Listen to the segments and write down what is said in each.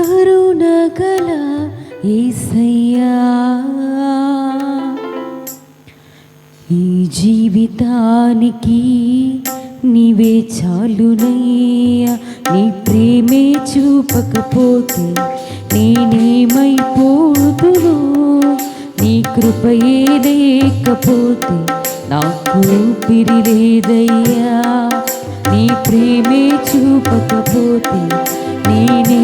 కరుణగల ఏసయ్యా. ఈ జీవితానికి నీవే చాలునయ్యా. నీ ప్రేమే చూపకపోతే నేనేమైపోతును? నీ కృపయే లేకపోతే నాకు పిరి లేదయ్యా. నీ ప్రేమే చూపకపోతే నేనే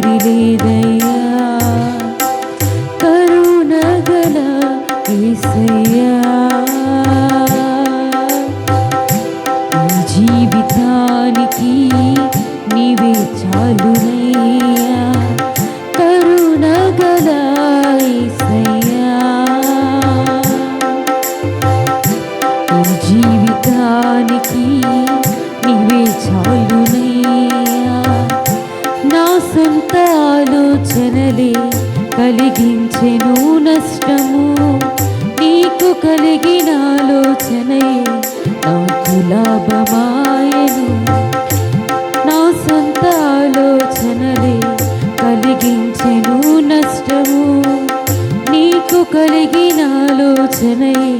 ఊపిరి లేదయ్యా కరుణగల ఏసయ్యా. జీవితానికి నీవే చాలునయ్యా. కరుణగల ఏసయ్యా. జీవితానికి నీవే చాలునయ్యా. నా సొంత ఆలోచనలే కలిగించెను నష్టము. నీకు కలిగిన ఆలోచనే నాకు లాభమాయను. నా సొంత ఆలోచనలే కలిగించెను నష్టము. నీకు కలిగిన ఆలోచనే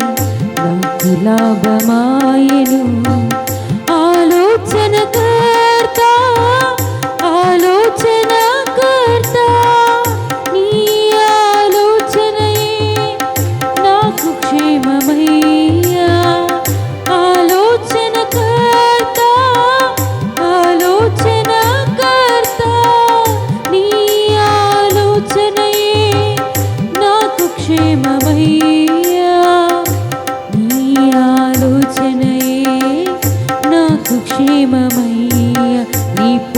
నాకు లాభమాయను.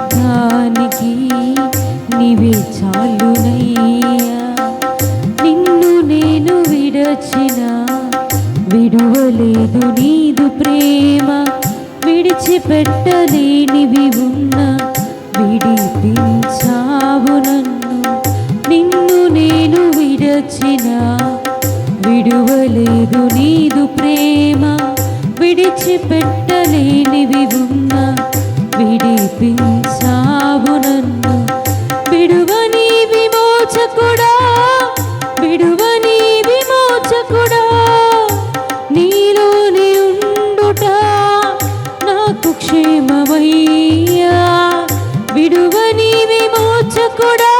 జీవితానికి నీవే చాలునయ్యా. నిన్ను నేను విడచిన విడువలేదు నీదు ప్రేమ. విడిచిపెట్టలేనివి ఉన్న విడిపించావు నన్ను. నిన్ను నేను విడచిన విడువలేదు నీదు ప్రేమ. విడిచిపెట్టలేనివి ఉన్నా విడిపించావు నన్ను. విడువని విమోచకుడా విడువని విమోచకుడా. నీలోని ఉండుట నాకు క్షేమమయ్యా. విడువని విమోచకుడా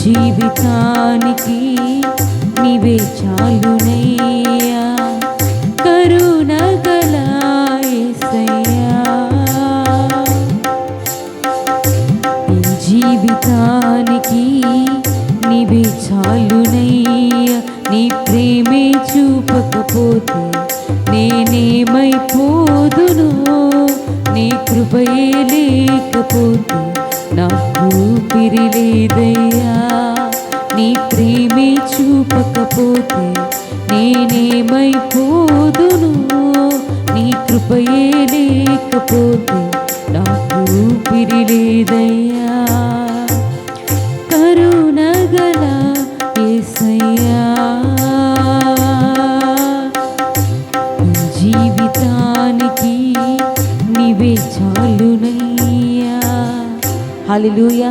జీవితానికి నీవే చాలునయ్యా నేనేమైపోదును నీ కృపయే లేకపోతే నాకు ఊపిరి లేదయ్యా నీ ప్రేమే చూపకపోతే నేనేమైపోదును నీ కృపయే లేకపోతే నాకు ఊపిరి లేదయ్యా చాలునయ్యా హల్లెలూయా